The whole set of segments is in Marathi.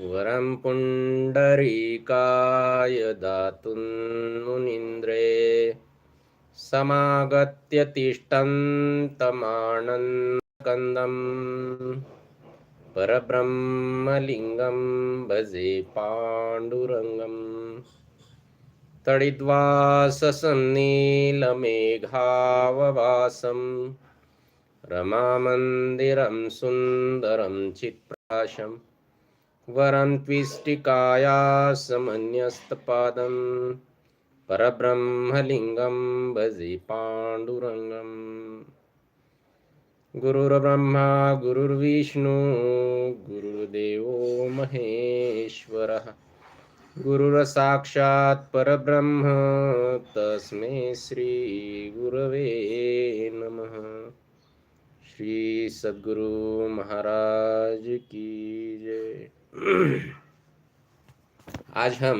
वरं पुण्डरीकाय दातुन्मुनीन्द्रे समागत्य तिष्ठन्तमानन्दकन्दम् परब्रह्मलिङ्गं भजे पाण्डुरङ्गम् तडिद्वाससन्नीलमेघाववासं। रमामन्दिरं सुन्दरं चित्प्राशम् वरन्त्विष्टिकाया समन्यस्तपादं परब्रह्मलिङ्गं भजे पाण्डुरङ्गम्। गुरुर्ब्रह्मा गुरुर्विष्णु गुरुर्देवो महेश्वरः। गुरुरसाक्षात् परब्रह्म तस्मै श्रीगुरवे नमः। श्री सद्गुरु महाराज की जय। आज हम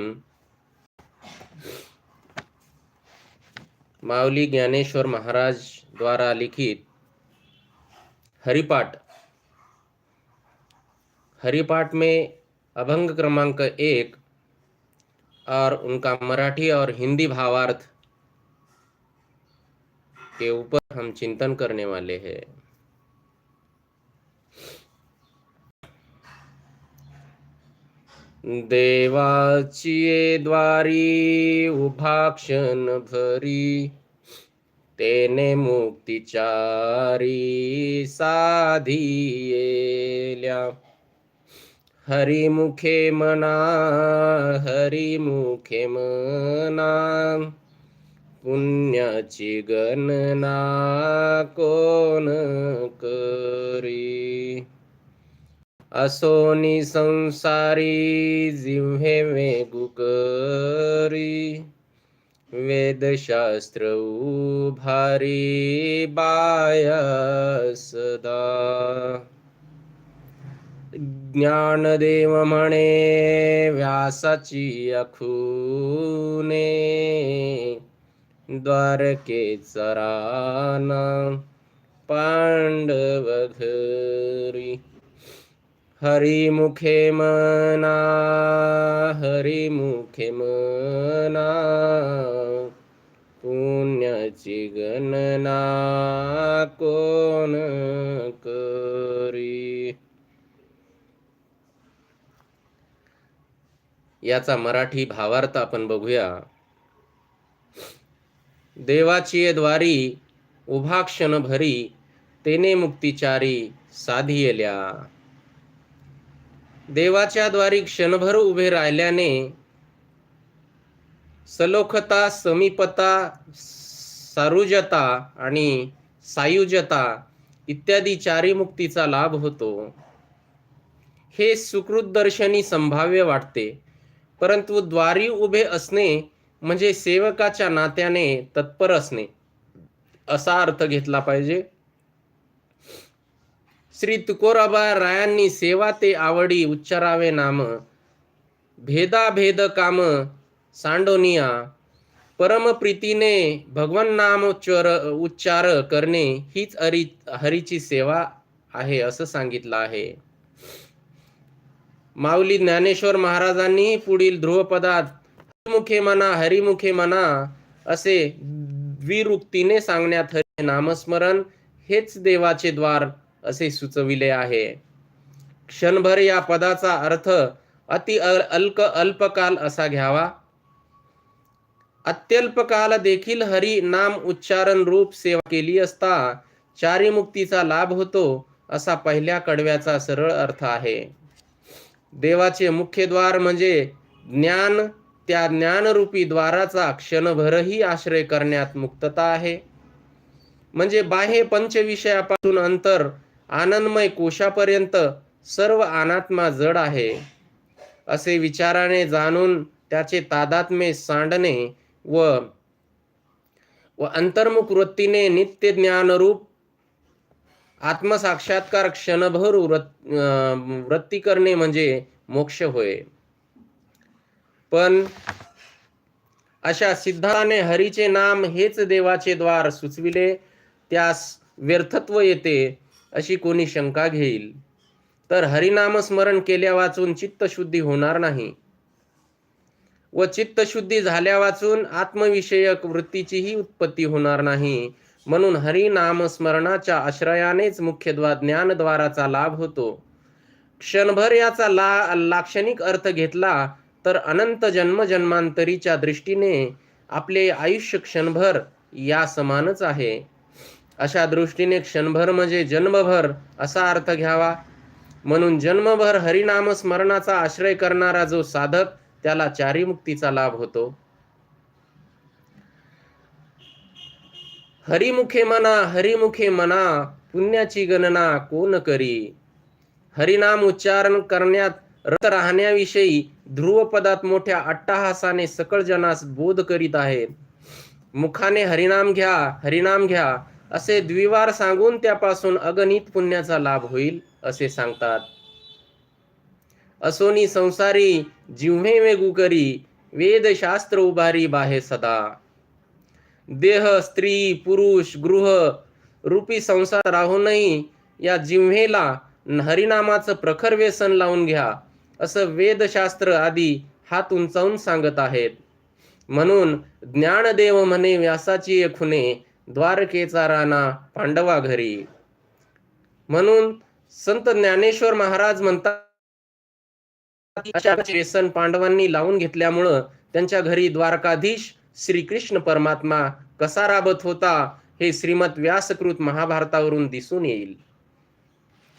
मावली ज्ञानेश्वर महाराज द्वारा लिखित हरिपाठ। हरिपाठ में अभंग क्रमांक एक और उनका मराठी और हिंदी भावार्थ के ऊपर हम चिंतन करने वाले हैं। देवाची द्वारी उभा क्षण भरी तेने मुक्तिचारी साधियेल्या. हरिमुखे मना हरिमुखे मना पुण्याची गणना कोण करी असोनी संसारी जिव्हे वेगुकरी वेदशास्त्र उभारी बाया सदा ज्ञानदेव म्हणे व्यासाची अखुने द्वारकेचा राना पांडव घरी। हरिमुखे मना हरिमुखे मना पुण्याची गणना कोण करी? याचा मराठी भावार्थ आपण बघूया. देवाची द्वारी उभा क्षण भरी तेने मुक्तिचारी साधियल्या. देवाच्या द्वारी क्षणभर उभे राहिल्याने सलोखता समीपता सारुजता आणि सायुजता इत्यादी चारी मुक्तीचा लाभ होतो. हे सुकृत दर्शनी संभाव्य वाटते. परंतु द्वारी उभे असणे म्हणजे सेवकाच्या नात्याने तत्पर असणे असा अर्थ घेतला पाहिजे. श्री तुकोराबा रायांनी सेवा ते आवडी उच्चारावे नाम. भेदा भेद काम सांडोनिया. परमप्रीतीने भगवन नाम उच्चार उच्चार करणे हीच हरी हरीची सेवा आहे असं सांगितलं आहे. माऊली ज्ञानेश्वर महाराजांनी पुढील ध्रुवपदात हरिमुखे मना हरिमुखे मना असे द्विरुक्तीने सांगण्यात हरी नामस्मरण हेच देवाचे द्वार असे सुचविले आहे. क्षणभर या पदाचा अर्थ अति अल्क अल्पकाल असा घ्यावा. अत्यल्प काल देखील हरी नाम उच्चारण रूप सेवा केली असता चारी मुक्तीचा लाभ होतो असा पहिल्या कडव्याचा सरळ अर्थ आहे. देवाचे मुख्य द्वार म्हणजे ज्ञान त्या ज्ञानरूपी द्वाराचा क्षणभरही आश्रय करण्यात मुक्तता आहे. म्हणजे बाह्य पंचविषयापासून अंतर आनंदमय कोशापर्यंत सर्व अनात्मा जड आहे. असे विचाराने जाणून त्याचे तादात्म्य सांडणे व व अंतर्मुख वृत्तीने नित्य ज्ञानरूप आत्मसाक्षात्कार क्षणभर वृत्ती करणे म्हणजे मोक्ष होय. पण अशा सिद्धाने हरीचे नाम हेच देवाचे द्वार सुचविले त्यास व्यर्थत्व येते. अशी कोणी शंका घेईल तर हरिनामस्मरण केल्या वाचून चित्तशुद्धी होणार नाही. व चित्तशुद्धी झाल्या वाचून आत्मविषयक वृत्तीचीही उत्पत्ती होणार नाही. म्हणून हरिनाम स्मरणाच्या आश्रयानेच मुख्यद्वार ज्ञानद्वाराचा लाभ होतो. क्षणभर याचा ला लाक्षणिक अर्थ घेतला तर अनंत जन्मजन्मांतरीच्या दृष्टीने आपले आयुष्य क्षणभर या समानच आहे. अशा दृष्टीने क्षणभर म्हणजे जन्मभर असा अर्थ घ्यावा. म्हणून जन्मभर हरिनाम स्मरणाचा आश्रय करणारा जो साधक त्याला चारीमुक्तीचा लाभ होतो. हरिमुखे मना हरिमुखे मना पुण्याची गणना कोण करी? हरिनाम उच्चारण करण्यात रत राहण्याविषयी ध्रुवपदात मोठ्या अट्टहासाने सकळ जनास बोध करीत आहेत मुखाने हरिनाम घ्या हरिनाम घ्या असे द्विवार सांगून त्यापासून अगणित पुण्याचा लाभ होईल असे सांगतात. असोनी संसारी जिव्हे वेगू करी वेदशास्त्र उभारी बाहे सदा. देह स्त्री पुरुष गृह रूपी संसार राहूनही या जिव्हेला हरिनामाचं प्रखर व्यसन लावून घ्या असं वेदशास्त्र आदी हात उंचावून सांगत आहेत. म्हणून ज्ञानदेव म्हणे व्यासाची खुने द्वारकेचा राणा पांडवा घरी. म्हणून संत ज्ञानेश्वर महाराज म्हणतात अशा व्यसन पांडवांनी लावून घेतल्यामुळं त्यांच्या घरी द्वारकाधीश श्रीकृष्ण परमात्मा कसा राबत होता हे श्रीमत व्यासकृत महाभारतावरून दिसून येईल.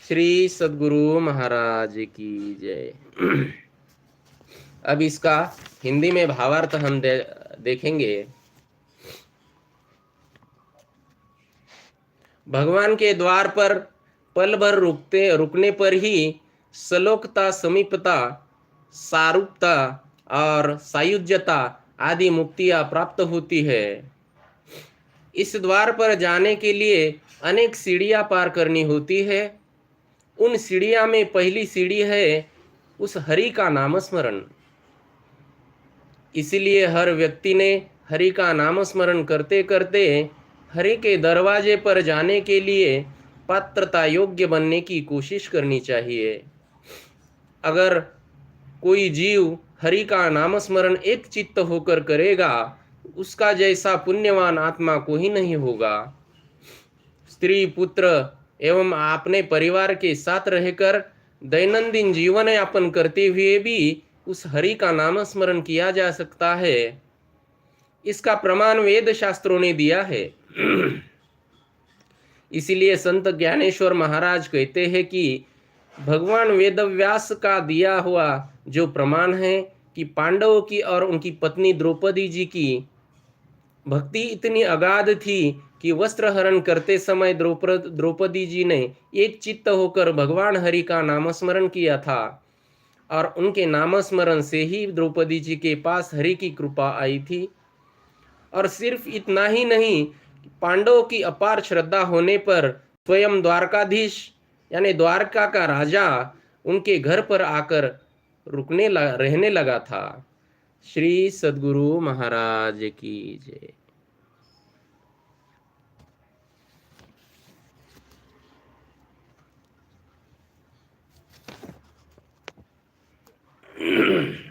श्री सदगुरु महाराज की जय. अब इसका हिंदी में भावार्थ हम दे, देखेंगे. भगवान के द्वार पर पल भर रुकते, रुकने पर ही सलोकता, समीपता, सारूपता और सायुज्यता आदि मुक्तियाँ प्राप्त होती है। इस द्वार पर जाने के लिए अनेक सीढ़ियाँ पार करनी होती है। उन सीढ़िया में पहली सीढ़ी है उस हरि का नाम स्मरण इसलिए हर व्यक्ति ने हरि का नाम स्मरण करते करते हरि के दरवाजे पर जाने के लिए पात्रता योग्य बनने की कोशिश करनी चाहिए। अगर कोई जीव हरि का नाम स्मरण एक चित्त होकर करेगा, उसका जैसा पुण्यवान आत्मा को ही नहीं होगा। स्त्री, पुत्र एवं अपने परिवार के साथ रहकर दैनंदिन जीवन यापन करते हुए भी उस हरि का नाम स्मरण किया जा सकता है। इसका प्रमाण वेद शास्त्रों ने दिया है। इसीलिए संत ज्ञानेश्वर महाराज कहते हैं कि भगवान वेदव्यास का दिया हुआ जो प्रमाण है कि पांडवों की और उनकी पत्नी द्रौपदी जी की भक्ति इतनी अगाध थी कि वस्त्र हरण करते समय द्रौपदी जी ने एक चित्त होकर भगवान हरि का नामस्मरण किया था और उनके नामस्मरण से ही द्रौपदी जी के पास हरि की कृपा आई थी। और सिर्फ़ इतना ही नहीं पांडवों की अपार श्रद्धा होने पर स्वयं द्वारकाधीश, यानी द्वारका का राजा, उनके घर पर आकर रुकने लगा रहने लगा था श्री सदगुरु महाराज की जय Mm-hmm.